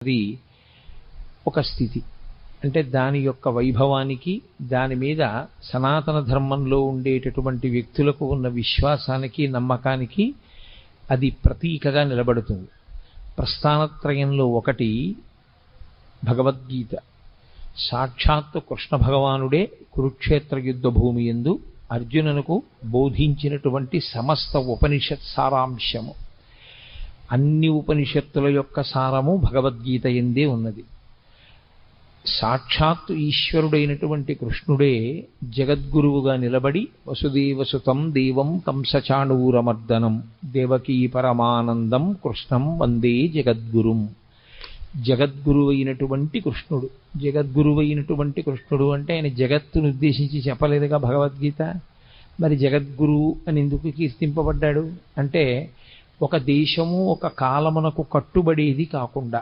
అది ఒక స్థితి. అంటే దాని యొక్క వైభవానికి దాని మీద సనాతన ధర్మంలో ఉండేటటువంటి వ్యక్తులకు ఉన్న విశ్వాసానికి నమ్మకానికి అది ప్రతీకగా నిలబడుతుంది. ప్రస్థానత్రయంలో ఒకటి భగవద్గీత. సాక్షాత్తు కృష్ణ భగవానుడే కురుక్షేత్ర యుద్ధ భూమి ఎందు అర్జునునకు బోధించినటువంటి సమస్త ఉపనిషత్ సారాంశము. అన్ని ఉపనిషత్తుల యొక్క సారము భగవద్గీత ఎందే ఉన్నది. సాక్షాత్తు ఈశ్వరుడైనటువంటి కృష్ణుడే జగద్గురువుగా నిలబడి వసుదేవసుతం దేవం కంసచాణూరమర్దనం దేవకీ పరమానందం కృష్ణం వందే జగద్గురుం. జగద్గురువైనటువంటి కృష్ణుడు. జగద్గురువైనటువంటి కృష్ణుడు అంటే ఆయన జగత్తును ఉద్దేశించి చెప్పలేదుగా భగవద్గీత. మరి జగద్గురు అని ఎందుకు కీర్తింపబడ్డాడు? అంటే ఒక దేశము ఒక కాలమునకు కట్టుబడేది కాకుండా